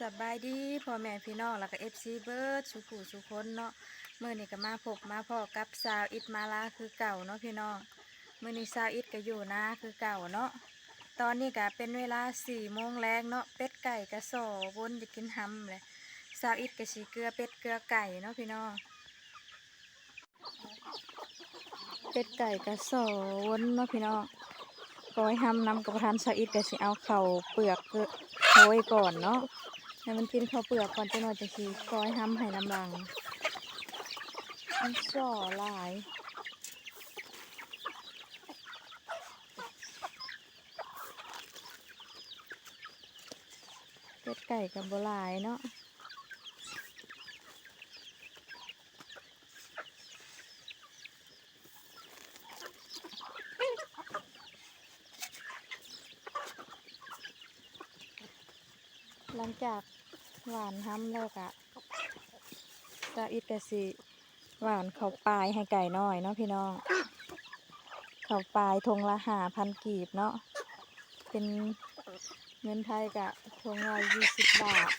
สบายดีพ่อแม่พี่น้องแล้วก็เอฟซีเบิร์ดสุขูสุคนเนาะเมื่อนี้ก็มาพบมาพ่อกับสาวอิดมาลาคือเก่าเนาะพี่น้องเมื่อนี้สาวอิดก็อยู่นะคือเก่าเนาะตอนนี้ก็เป็นเวลาสี่โมงแรงเนาะเป็ดไก่กระสอวนจะกินห้ำเลยสาวอิดก็สีเกลือเป็ดเกลือไก่เนาะพี่น้องเป็ดไก่กระสอวนเนาะพี่น้องก้อยห้ำนำกับประธานสาวอิดก็สิเอาเข่าเปลือกโรยก่อนเนาะ ให้มันกินข้าวเปลือกก่อนจะหน่อยจะสีก้อยห้ำให้น้ำลังมันจ่อหลายเป็ดไก่กับบัวลายเนาะหลังจาก หวานห้ำแล้วกะกะอิดกะสิหวานเขาปลายให้ไก่น้อยเนาะพี่น้อง เขาปลายทงละหาพันกีบเนาะ เป็นเงินไทยกะทงละยี่สิบบาท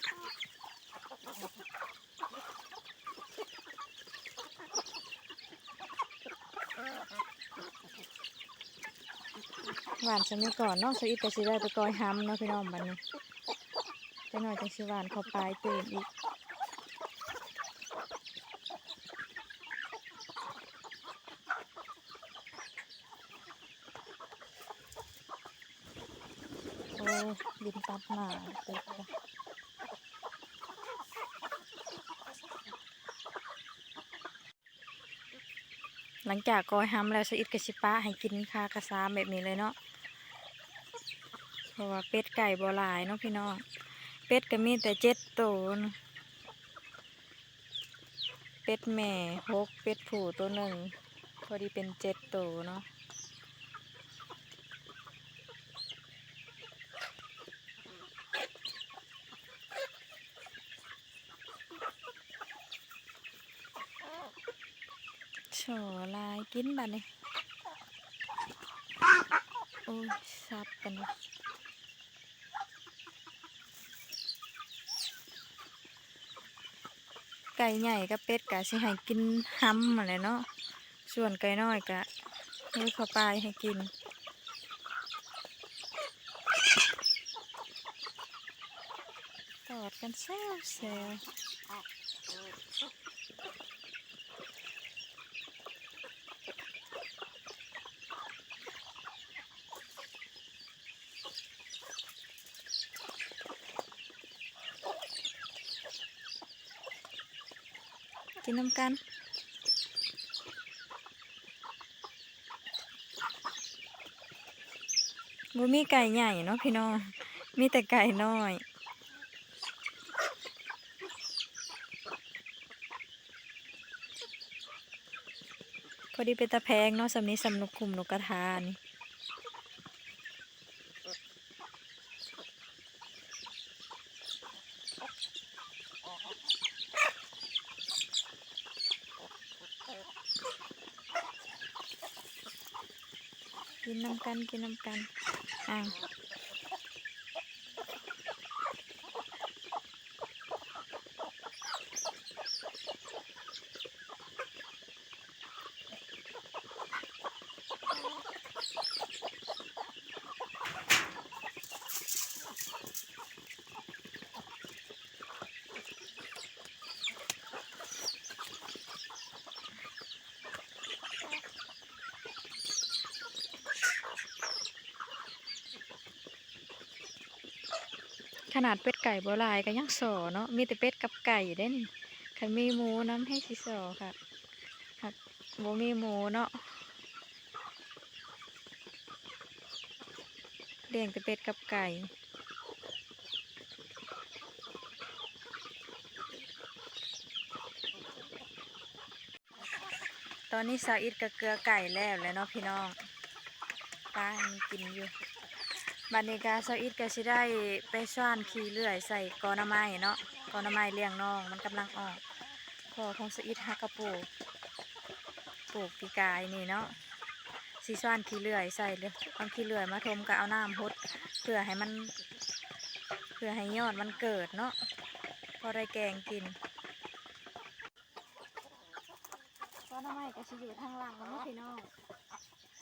หวานจะมีก่อนเนาะสอิดกะสิได้ไปกอยห้ำเนาะพี่น้องบัดนี้ จะหน่อยจังสิหวานเขาปลายตื่นอีกโอ้ยินตัดหนาเต็มเลยหลังจากกอยห้ำแล้วสอิดกะสิป้าให้กินคากระซามแบบนี้เลยเนาะเพราะว่าเป็ดไก่บ่หลายเนาะพี่น้อง เป็ดก็มีแต่เจ็ดตัวเนะเป็ดแม่หกเป็ดผู้ตัวหนึ่งพอดีเป็นเจ็ดตัวเนาะโฉลายกินบัดนี้โอ้ยซับกันเลย ไก่ใหญ่กับเป็ดกะสิให้กินห้ำมาแหละเนาะส่วนไก่น้อยกะให้เข้าวปให้กินตอดกันแซวแซว นน้ำกันบ่มีไก่ใหญ่เนาะพี่น้อง มีแต่ไก่น้อยพอดีเป็นตะแพงเนาะสำนี้สำนุกคุมนกกระทานี่ กินน้ำกันกินน้ำกันอะ ขนาดเป็ดไก่โบ่หลายก็ยังสอเนาะมีแต่เป็ดกับไก่ได้นี่คันมีหมูน้ำให้สิสอค่ะหากบ่มีหมูเนาะเลี้ยงแต่เป็ดกับไก่ตอนนี้สาวอิดกับเกลือไก่แล้วแล้วเนาะพี่น้องปลามันกินอยู่ บัดนี้กาสาวอิดก็สิได้ไปซ่อนขี้เลื่อยใส่กอน้ำไม้เนาะกอน้ำไม้เลี้ยงน้องมันกำลังออกพอของสาวอิดฮักกระปลูกปลูกปีกายนี่เนาะสีซ่อนขี้เลื่อยใส่เลยเอาขี้เลื่อยมาทมก็เอาน้ำพดเพื่อให้มันเพื่อให้ยอดมันเกิดเนาะพอได้แกงกินก็น้ำไม้ก็จะอยู่ทางหลังแล้วเนาะพี่น้อง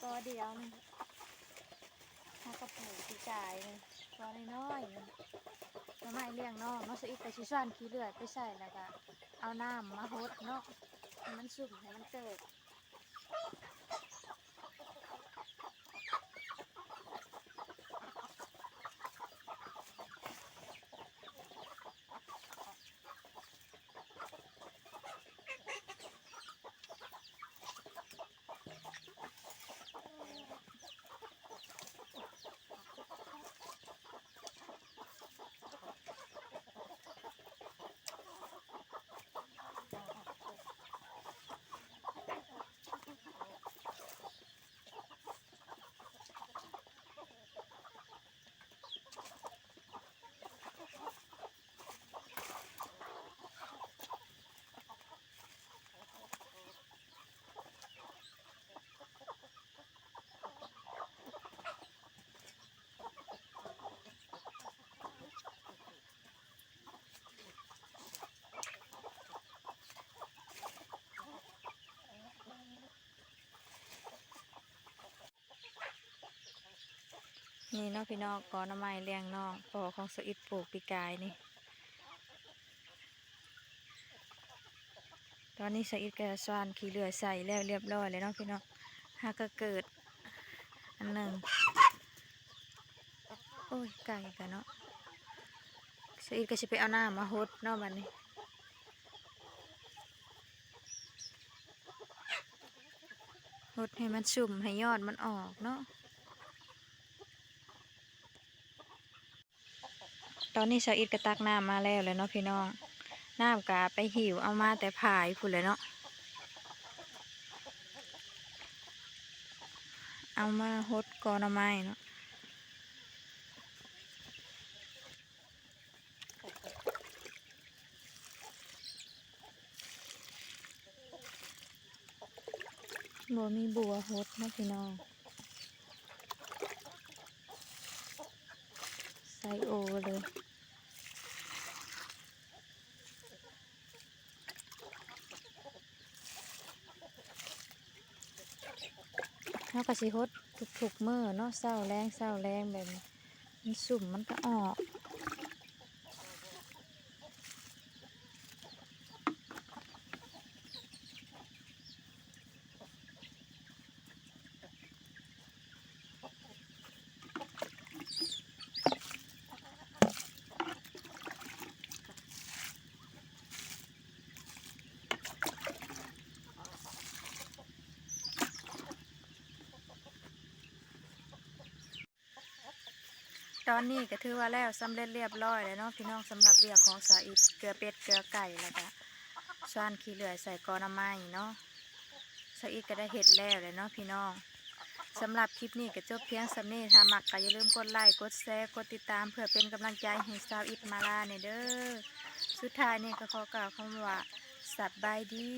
ก็เดียวหนึ งถ้ากระปูปีกายเลยก็น้อยๆหนึ่งน้ำไม้เลี้ยงเนาะมาสอีกแต่ชิส่วนขี้เลือดไปใส่แล้วก็เอาน้ำมาฮดเนาะให้มันสุ่มให้มันเกิด นี่เนาะพี่น้องกอน้ำไม้เลี้ยงน้องปอของสอิดปลูกปีกายนี่ ตอนนี้สอิดกระสวานขี่เรือใส่แล้วเรียบร้อยเลยเนาะพี่น้องหากก็เกิด อันหนึ่งโอ้ยไก่กันเนาะสอิดก็จะไปเอาหน้ามาฮดเนาะบัดนี้ฮดให้มันสุ่มให้ยอดมันออกเนาะ ตอนนี้ชาวอิดก็ตักน้ำมาแล้วเลยเนาะพี่น้อง น้ำกาไปหิวเอามาแต่ผายพุ่นเลยเนาะ เอามาฮดกอนไม้เนาะบัวมีบัวฮดนะพี่น้อง ไซ โอเลย เขาก็สิฮดทุกๆเมื่อเนาะเศร้าแรงเศร้าแรงแบบนี้มันสุ่มมันก็ออก ตอนนี้ก็ถือว่าแล้วสำเร็จเรียบร้อยแล้วเนาะพี่น้องสำหรับเรียกของสาอิดเกลือเป็ดเกลือไก่แล้วก็ชวนขี้เหลือยใส่กอน้ำไม้เนาะสาอิดก็ได้เห็ดแล้วเลยเนาะพี่น้องสำหรับคลิปนี้ก็จบเพียงสำนี้ถ้ามักก็อย่าลืมกดไลค์กดแชร์กดติดตาม เพื่อเป็นกำลังใจให้สาวอิดมาลาเนเด้อสุดท้ายนี่ก็ขอกล่าวคำว่าสบายดี